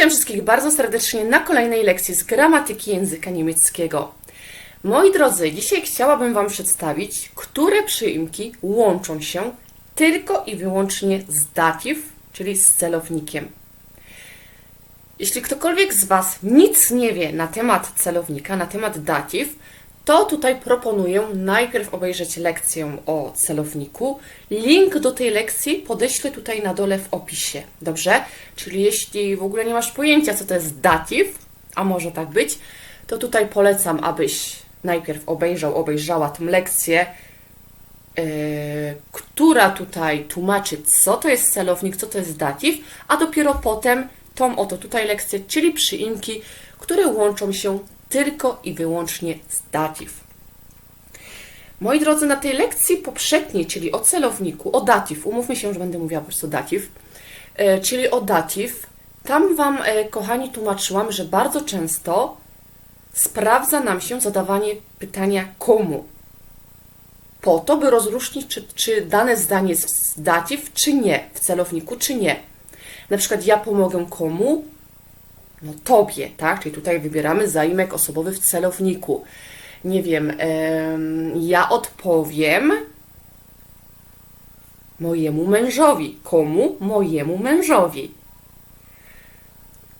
Witam wszystkich bardzo serdecznie na kolejnej lekcji z gramatyki języka niemieckiego. Moi drodzy, dzisiaj chciałabym Wam przedstawić, które przyimki łączą się tylko i wyłącznie z datyw, czyli z celownikiem. Jeśli ktokolwiek z Was nic nie wie na temat celownika, na temat datyw, to tutaj proponuję najpierw obejrzeć lekcję o celowniku. Link do tej lekcji podeślę tutaj na dole w opisie. Dobrze? Czyli jeśli w ogóle nie masz pojęcia, co to jest datyw, a może tak być, to tutaj polecam, abyś najpierw obejrzał, obejrzała tę lekcję, yy, która tutaj tłumaczy, co to jest celownik, co to jest datyw, a dopiero potem tą oto tutaj lekcję, czyli przyimki, które łączą się tylko i wyłącznie z datyw. Moi drodzy, na tej lekcji poprzedniej, czyli o celowniku, o datyw, umówmy się, że będę mówiła po prostu datyw, e, czyli o datyw, tam Wam, e, kochani, tłumaczyłam, że bardzo często sprawdza nam się zadawanie pytania komu. Po to, by rozróżnić, czy, czy dane zdanie jest datyw, czy nie, w celowniku, czy nie. Na przykład ja pomogę komu? No tobie, tak? Czyli tutaj wybieramy zaimek osobowy w celowniku. Nie wiem, em, ja odpowiem mojemu mężowi. Komu? Mojemu mężowi.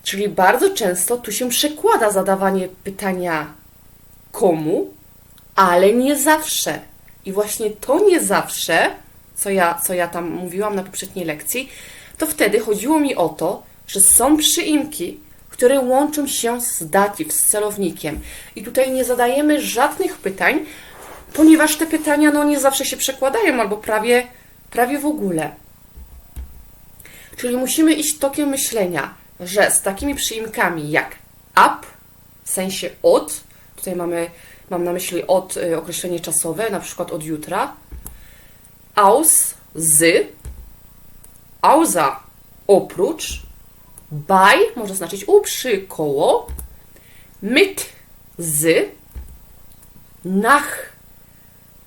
Czyli bardzo często tu się przekłada zadawanie pytania komu, ale nie zawsze. I właśnie to nie zawsze, co ja, co ja tam mówiłam na poprzedniej lekcji, to wtedy chodziło mi o to, że są przyimki, które łączą się z datyw, z celownikiem. I tutaj nie zadajemy żadnych pytań, ponieważ te pytania no, nie zawsze się przekładają, albo prawie, prawie w ogóle. Czyli musimy iść tokiem myślenia, że z takimi przyimkami jak up, w sensie od, tutaj mamy, mam na myśli od y, określenie czasowe, na przykład od jutra, aus, z, auza, oprócz, by może znaczyć u, przy, koło, mit, z, nach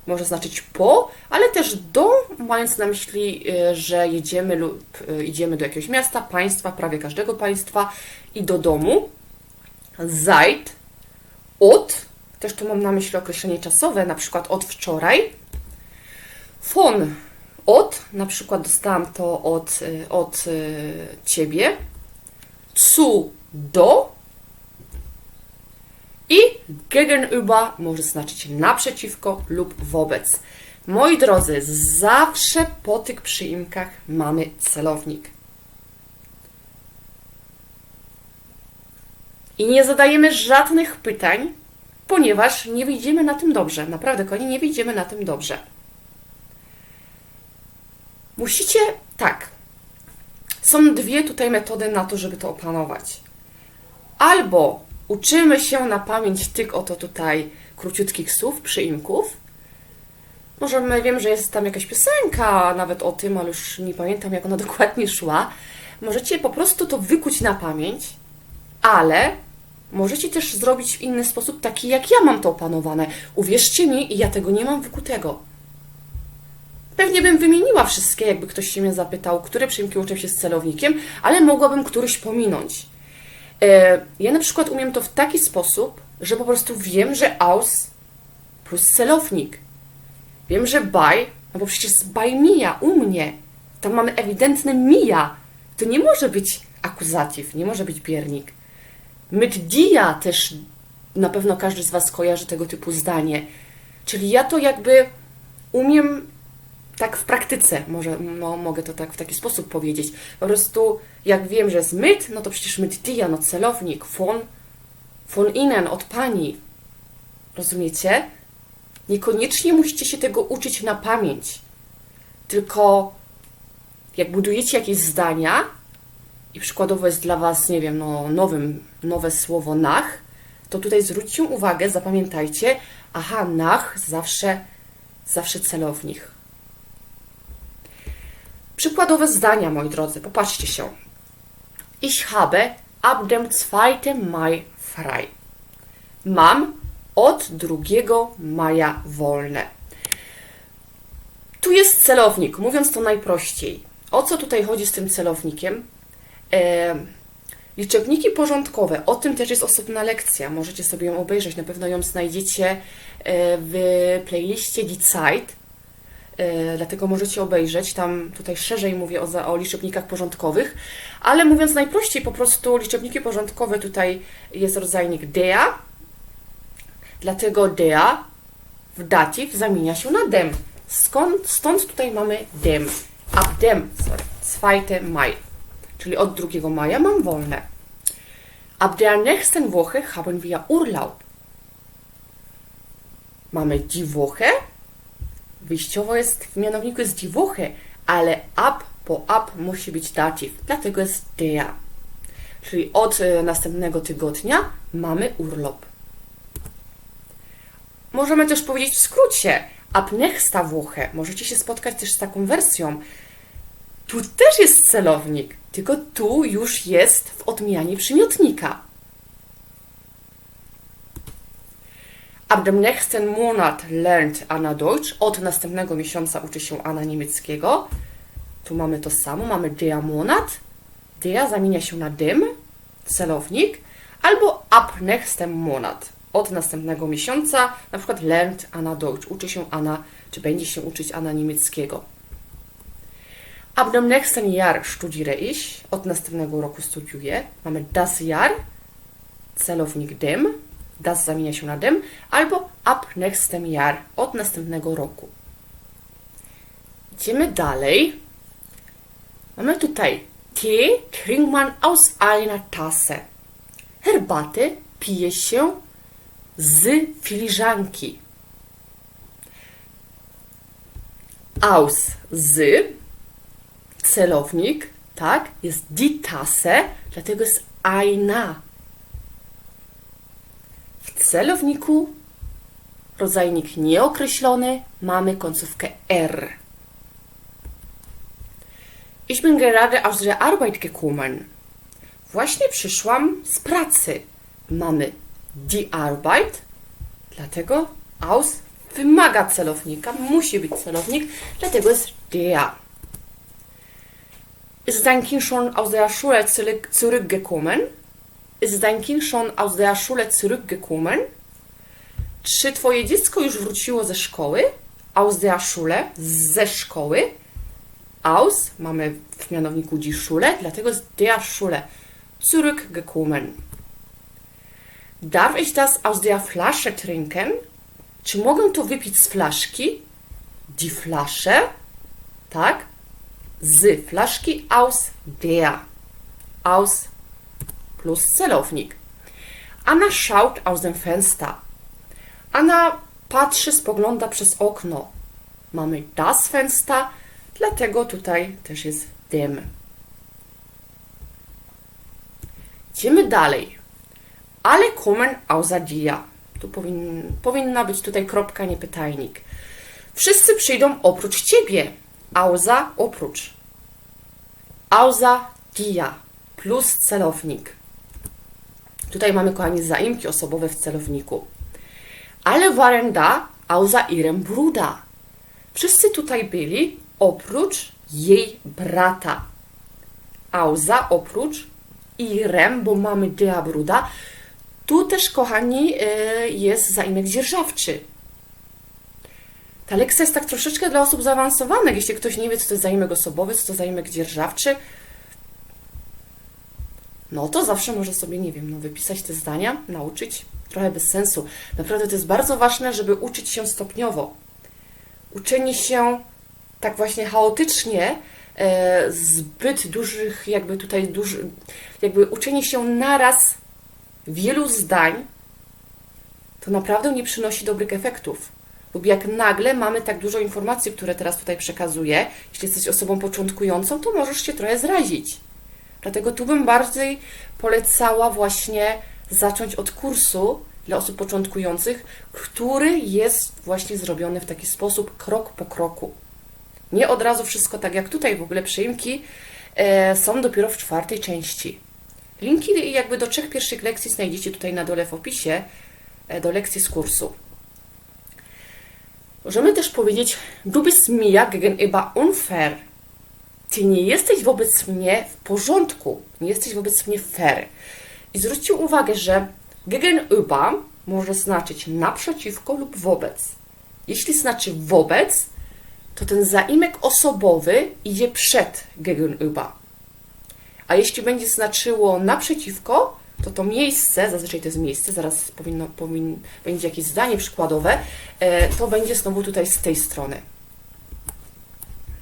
może znaczyć po, ale też do, mając na myśli, y, że jedziemy lub y, idziemy do jakiegoś miasta, państwa, prawie każdego państwa i do domu. Seit, od, też tu mam na myśli określenie czasowe, na przykład od wczoraj. Von, od, na przykład dostałam to od, y, od ciebie. Zu, do. I gegenüber może znaczyć naprzeciwko lub wobec. Moi drodzy, zawsze po tych przyimkach mamy celownik. I nie zadajemy żadnych pytań, ponieważ nie wyjdziemy na tym dobrze. Naprawdę, kochani, nie wyjdziemy na tym dobrze. Musicie, tak, są dwie tutaj metody na to, żeby to opanować. Albo uczymy się na pamięć tych oto tutaj króciutkich słów, przyimków. Może my wiem, że jest tam jakaś piosenka nawet o tym, ale już nie pamiętam, jak ona dokładnie szła. Możecie po prostu to wykuć na pamięć, ale możecie też zrobić w inny sposób, taki jak ja mam to opanowane. Uwierzcie mi, ja tego nie mam wykutego. Pewnie bym wymieniła wszystkie, jakby ktoś się mnie zapytał, które przyimki łączą się z celownikiem, ale mogłabym któryś pominąć. E, Ja na przykład umiem to w taki sposób, że po prostu wiem, że aus plus celownik. Wiem, że by, no bo przecież by mija u mnie. Tam mamy ewidentne mija. To nie może być akuzatyw, nie może być biernik. Mit dia też na pewno każdy z Was kojarzy tego typu zdanie. Czyli ja to jakby umiem tak w praktyce, może no, mogę to tak w taki sposób powiedzieć. Po prostu jak wiem, że jest myt, no to przecież myt dia, no celownik, von, von od pani. Rozumiecie? Niekoniecznie musicie się tego uczyć na pamięć. Tylko jak budujecie jakieś zdania i przykładowo jest dla Was, nie wiem, no, nowym, nowe słowo nach, to tutaj zwróćcie uwagę, zapamiętajcie, aha, nach zawsze, zawsze celownik. Przykładowe zdania, moi drodzy, popatrzcie się. Ich habe ab dem 2. Mai frei. Mam od 2 maja wolne. Tu jest celownik, mówiąc to najprościej. O co tutaj chodzi z tym celownikiem? E, Liczebniki porządkowe, o tym też jest osobna lekcja. Możecie sobie ją obejrzeć, na pewno ją znajdziecie e, w playliście Die Zeit. E, Dlatego możecie obejrzeć. Tam tutaj szerzej mówię o, o liczebnikach porządkowych, ale mówiąc najprościej, po prostu liczebniki porządkowe tutaj jest rodzajnik der, dlatego der w datyw zamienia się na dem. Skąd, stąd tutaj mamy dem. Ab dem, sorry, 2 Mai, czyli od 2 maja mam wolne. Ab der nächsten Woche haben wir Urlaub. Mamy die Woche, wyjściowo jest w mianowniku jest die Woche, ale ab po ab musi być datyw, dlatego jest der. Czyli od e, następnego tygodnia mamy urlop. Możemy też powiedzieć w skrócie, Woche. Możecie się spotkać też z taką wersją. Tu też jest celownik, tylko tu już jest w odmianie przymiotnika. Ab dem nächsten Monat lernt Anna Deutsch. Od następnego miesiąca uczy się Anna niemieckiego. Tu mamy to samo, mamy der Monat. Der zamienia się na dem, celownik, albo ab nächsten Monat. Od następnego miesiąca, na przykład lernt Anna Deutsch. Uczy się Anna, czy będzie się uczyć Anna niemieckiego. Ab dem nächsten Jahr studiere ich. Od następnego roku studiuję. Mamy das Jahr, celownik dem, das zamienia się na dem, albo ab nächstem Jahr, od następnego roku. Idziemy dalej. Mamy tutaj Tee trinkt man aus einer Tasse. Herbatę pije się z filiżanki. Aus z celownik, tak, jest die Tasse, dlatego jest einer. W celowniku rodzajnik nieokreślony mamy końcówkę R. Ich bin gerade aus der Arbeit gekommen. Właśnie przyszłam z pracy. Mamy die Arbeit, dlatego aus wymaga celownika, musi być celownik, dlatego jest der. Ist dein Kind schon aus der Schule zurück- zurückgekommen? Ist dein Kind schon aus der Schule zurückgekommen? Czy twoje dziecko już wróciło ze szkoły? Aus der Schule, ze szkoły. Aus mamy w mianowniku die Schule, dlatego jest der Schule. Zurückgekommen. Darf ich das aus der Flasche trinken? Czy mogę to wypić z flaszki? Die Flasche, tak? Z flaszki aus der. Aus plus celownik. Anna schaut aus dem Fenster. Anna patrzy, spogląda przez okno. Mamy das Fenster, dlatego tutaj też jest dem. Idziemy dalej. Ale kommen außer dir. Tu powin, powinna być tutaj kropka, nie pytajnik. Wszyscy przyjdą oprócz ciebie. Außer oprócz. Außer dir plus celownik. Tutaj mamy, kochani, zaimki osobowe w celowniku. Ale waren da außer ihrem Bruder. Wszyscy tutaj byli oprócz jej brata. Außer oprócz ihrem, bo mamy der Bruda. Tu też, kochani, y, jest zaimek dzierżawczy. Ta lekcja jest tak troszeczkę dla osób zaawansowanych. Jeśli ktoś nie wie, co to jest zaimek osobowy, co to zaimek dzierżawczy, no to zawsze może sobie, nie wiem, no, wypisać te zdania, nauczyć. Trochę bez sensu. Naprawdę to jest bardzo ważne, żeby uczyć się stopniowo. Uczenie się tak właśnie chaotycznie, e, zbyt dużych, jakby tutaj duży, jakby uczenie się naraz wielu zdań, to naprawdę nie przynosi dobrych efektów. Lub jak nagle mamy tak dużo informacji, które teraz tutaj przekazuję, jeśli jesteś osobą początkującą, to możesz się trochę zrazić. Dlatego tu bym bardziej polecała właśnie zacząć od kursu dla osób początkujących, który jest właśnie zrobiony w taki sposób, krok po kroku. Nie od razu wszystko tak jak tutaj, w ogóle przyimki e, są dopiero w czwartej części. Linki jakby do trzech pierwszych lekcji znajdziecie tutaj na dole w opisie e, do lekcji z kursu. Możemy też powiedzieć, du bist mir gegenüber unfair. Ty nie jesteś wobec mnie w porządku, nie jesteś wobec mnie fair. I zwróćcie uwagę, że gegenüber może znaczyć naprzeciwko lub wobec. Jeśli znaczy wobec, to ten zaimek osobowy idzie przed gegenüber. A jeśli będzie znaczyło naprzeciwko, to to miejsce, zazwyczaj to jest miejsce, zaraz powinno, powin, będzie jakieś zdanie przykładowe, e, to będzie znowu tutaj z tej strony.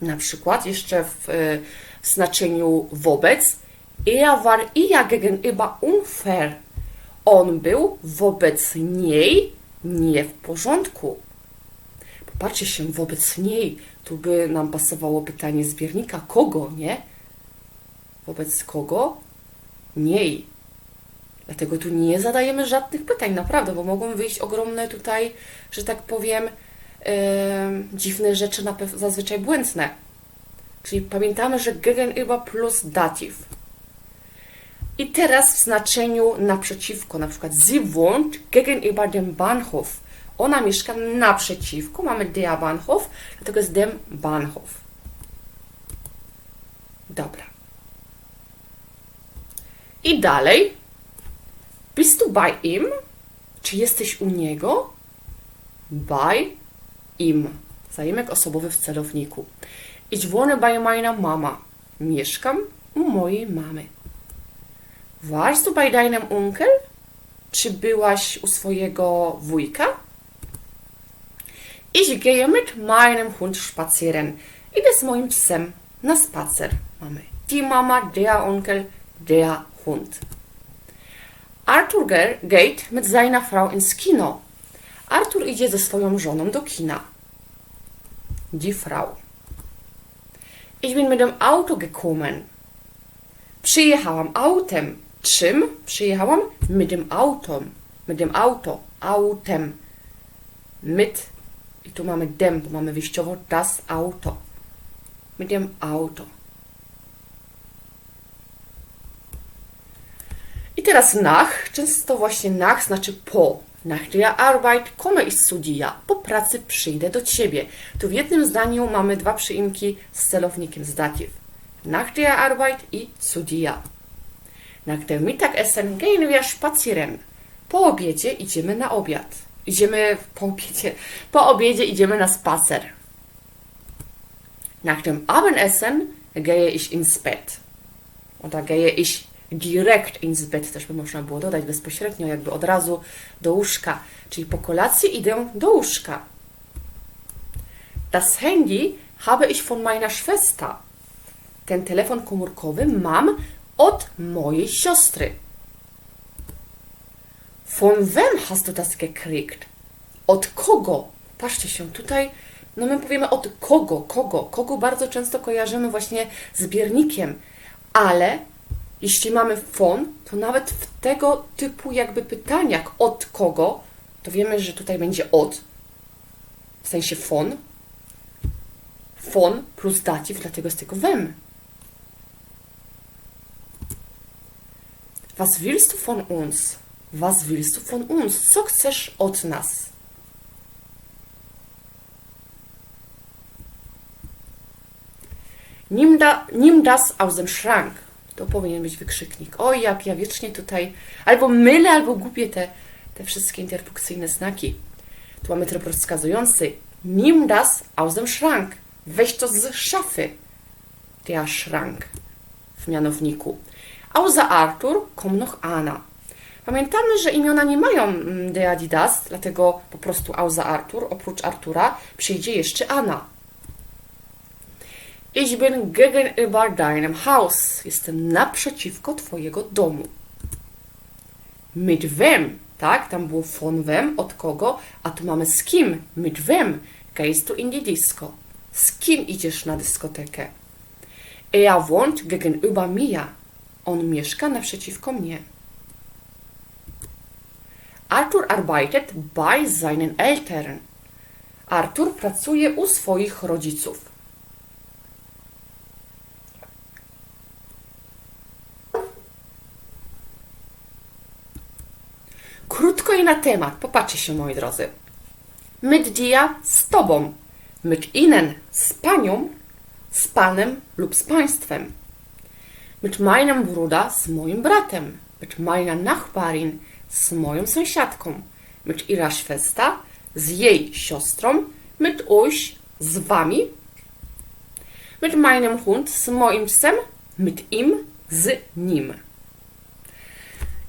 Na przykład jeszcze w, e, w znaczeniu wobec er war ihr gegenüber unfair. On był wobec niej nie w porządku. Popatrzcie się, wobec niej, tu by nam pasowało pytanie zbiornika, kogo, nie? Wobec kogo? Niej. Dlatego tu nie zadajemy żadnych pytań, naprawdę, bo mogą wyjść ogromne tutaj, że tak powiem, em, dziwne rzeczy, zazwyczaj błędne. Czyli pamiętamy, że gegenüber plus datyw. I teraz w znaczeniu naprzeciwko, na przykład sie wohnt gegenüber dem Bahnhof. Ona mieszka naprzeciwko, mamy der Bahnhof, dlatego jest dem Bahnhof. Dobra. I dalej. Bist du bei ihm? Czy jesteś u niego? Bei ihm. Zajemek osobowy w celowniku. Ich wohne bei meiner Mama. Mieszkam u mojej mamy. Warst du bei deinem Onkel? Czy byłaś u swojego wujka? Ich gehe mit meinem Hund spazieren. Idę z moim psem na spacer. Mamy die Mama, der Onkel, der Hund. Arthur ge- geht mit seiner Frau ins Kino. Arthur idzie ze swoją żoną do kina. Die Frau. Ich bin mit dem Auto gekommen. Przyjechałam autem. Czym przyjechałam? Mit dem Auto. Mit dem Auto. Autem. Mit. I tu mamy dem, bo mamy wyjściowo das Auto. Mit dem Auto. I teraz nach. Często właśnie nach znaczy po. Nach der Arbeit komme ich zu dir. Po pracy przyjdę do ciebie. Tu w jednym zdaniu mamy dwa przyimki z celownikiem z datyw. Nach der Arbeit i zu dir. Nach dem Mittagessen gehen wir spazieren. Po obiedzie idziemy na obiad. Idziemy po obiedzie. Po obiedzie idziemy na spacer. Nach dem Abendessen gehe ich ins Bett. Oder gehe ich direkt ins Bett, też by można było dodać bezpośrednio, jakby od razu do łóżka. Czyli po kolacji idę do łóżka. Das Handy habe ich von meiner Schwester. Ten telefon komórkowy mam od mojej siostry. Von wem hast du das gekriegt? Od kogo? Patrzcie się, tutaj, no my powiemy od kogo, kogo. Kogo bardzo często kojarzymy właśnie z biernikiem, ale jeśli mamy von, to nawet w tego typu jakby pytaniach od kogo, to wiemy, że tutaj będzie od, w sensie von, von plus datyw, dlatego jest tylko wem. Was willst du von uns? Was willst du von uns? Co chcesz od nas? Nimm, da, nimm das aus dem Schrank. To powinien być wykrzyknik. Oj, jak ja wiecznie tutaj albo mylę, albo gubię te, te wszystkie interpunkcyjne znaki. Tu mamy tryb rozkazujący. Nimm das aus dem Schrank. Weź to z szafy. Der Schrank w mianowniku. Außer Arthur kommt noch Anna. Pamiętamy, że imiona nie mają mm, de Adidas, dlatego po prostu außer Arthur, oprócz Artura, przyjdzie jeszcze Anna. Ich bin gegenüber deinem Haus. Jestem naprzeciwko twojego domu. Mit wem? Tak, tam było von wem, od kogo, a tu mamy z kim? Mit wem? Gehst du in die Disco? Z kim idziesz na dyskotekę? Er wohnt gegenüber mir. On mieszka naprzeciwko mnie. Arthur arbeitet bei seinen Eltern. Arthur pracuje u swoich rodziców. I na temat. Popatrzcie się, moi drodzy. Mit dir z tobą. Mit ihnen z panią. z panem lub z państwem. Mit meinem Bruder z moim bratem. Mit meiner Nachbarin z moją sąsiadką. Mit ihrer Schwester z jej siostrą. Mit euch z wami. Mit meinem Hund z moim psem. Mit ihm z nim.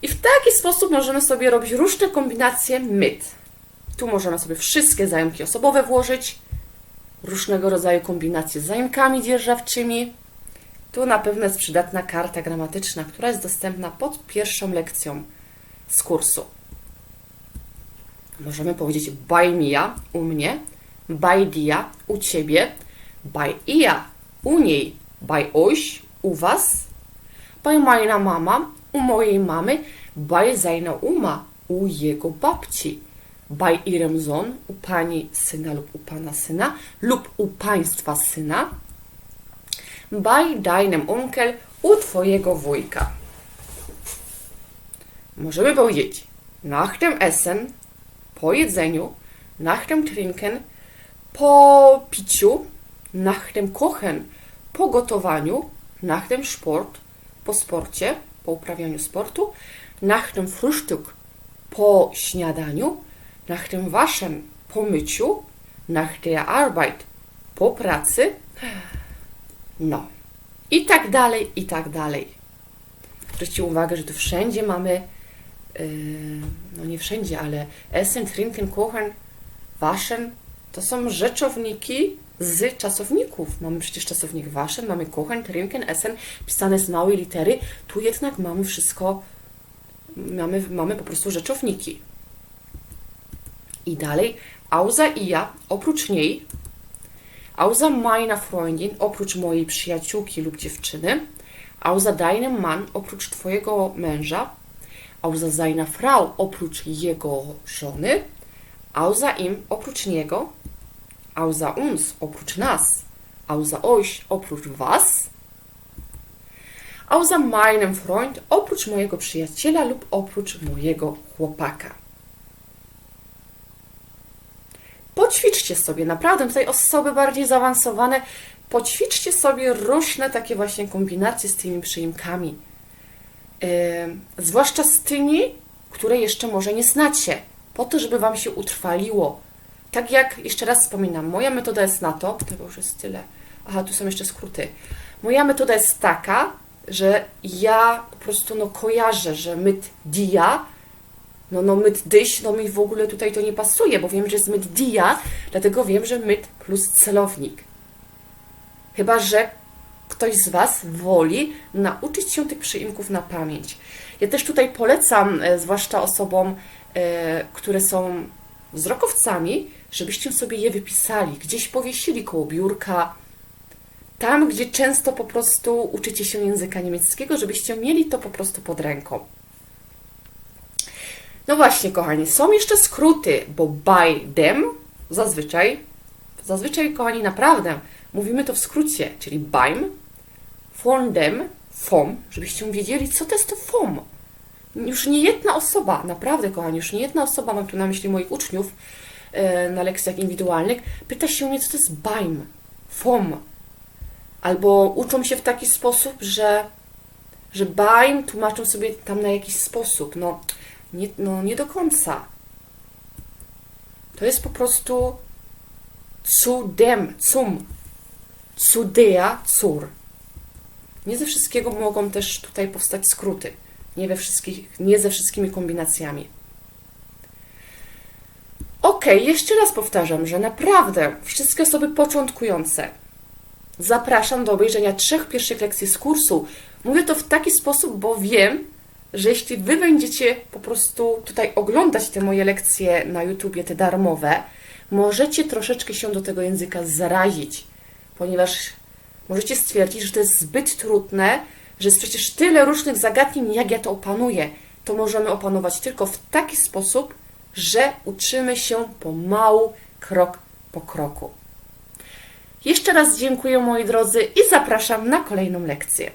I w taki sposób możemy sobie robić różne kombinacje myt. Tu możemy sobie wszystkie zajmki osobowe włożyć, różnego rodzaju kombinacje z zajmkami dzierżawczymi. Tu na pewno jest przydatna karta gramatyczna, która jest dostępna pod pierwszą lekcją z kursu. Możemy powiedzieć bei mir, u mnie, bei dir, u ciebie, bei ihr, u niej, bei euch, u was, bei meiner Mama, u mojej mamy, bei seiner Oma, u jego babci, bei ihrem u pani syna lub u pana syna, lub u państwa syna, bei deinem Onkel, u twojego wujka. Możemy powiedzieć nach dem Essen, po jedzeniu, nach dem Trinken, po piciu, nach dem Kochen, po gotowaniu, nach dem Sport, po sporcie, po uprawianiu sportu, nach dem Frühstück, po śniadaniu, nach dem Waschen, po myciu, nach der Arbeit, po pracy, no. I tak dalej, i tak dalej. Zwróćcie uwagę, że tu wszędzie mamy, yy, no nie wszędzie, ale essen, trinken, kochen, waschen, to są rzeczowniki z czasowników. Mamy przecież czasownik waschen, mamy kochen, trinken, essen, pisane z małej litery. Tu jednak mamy wszystko, mamy, mamy po prostu rzeczowniki. I dalej, außer ihr, oprócz niej, außer meiner Freundin, oprócz mojej przyjaciółki lub dziewczyny, außer deinem Mann, oprócz twojego męża, außer seiner Frau, oprócz jego żony, außer ihm, oprócz niego, außer uns, oprócz nas, außer euch, oprócz was, außer meinem Freund, oprócz mojego przyjaciela lub oprócz mojego chłopaka. Poćwiczcie sobie, naprawdę tutaj osoby bardziej zaawansowane, poćwiczcie sobie różne takie właśnie kombinacje z tymi przyimkami. Yy, zwłaszcza z tymi, które jeszcze może nie znacie, po to, żeby Wam się utrwaliło. Tak jak, jeszcze raz wspominam, moja metoda jest na to, tego już jest tyle, aha, tu są jeszcze skróty. Moja metoda jest taka, że ja po prostu no, kojarzę, że myt dia, no, no myt dyś, no mi w ogóle tutaj to nie pasuje, bo wiem, że jest myt dia, dlatego wiem, że myt plus celownik. Chyba, że ktoś z Was woli nauczyć się tych przyimków na pamięć. Ja też tutaj polecam, e, zwłaszcza osobom, e, które są wzrokowcami, żebyście sobie je wypisali, gdzieś powiesili koło biurka, tam, gdzie często po prostu uczycie się języka niemieckiego, żebyście mieli to po prostu pod ręką. No właśnie, kochani, są jeszcze skróty, bo by them zazwyczaj, zazwyczaj, kochani, naprawdę mówimy to w skrócie, czyli beim, von dem, vom, żebyście wiedzieli, co to jest to vom. Już nie jedna osoba, naprawdę, kochani, już nie jedna osoba, mam tu na myśli moich uczniów na lekcjach indywidualnych, pyta się mnie, co to jest beim, vom. Albo uczą się w taki sposób, że, że beim tłumaczą sobie tam na jakiś sposób. No, nie, no, nie do końca. To jest po prostu zu dem, zum, zu der, zur. Nie ze wszystkiego mogą też tutaj powstać skróty. Nie, we wszystkich, nie ze wszystkimi kombinacjami. Ok, jeszcze raz powtarzam, że naprawdę wszystkie osoby początkujące zapraszam do obejrzenia trzech pierwszych lekcji z kursu. Mówię to w taki sposób, bo wiem, że jeśli Wy będziecie po prostu tutaj oglądać te moje lekcje na YouTubie, te darmowe, możecie troszeczkę się do tego języka zarazić, ponieważ możecie stwierdzić, że to jest zbyt trudne, że jest przecież tyle różnych zagadnień, jak ja to opanuję. To możemy opanować tylko w taki sposób, że uczymy się pomału, krok po kroku. Jeszcze raz dziękuję moi drodzy i zapraszam na kolejną lekcję.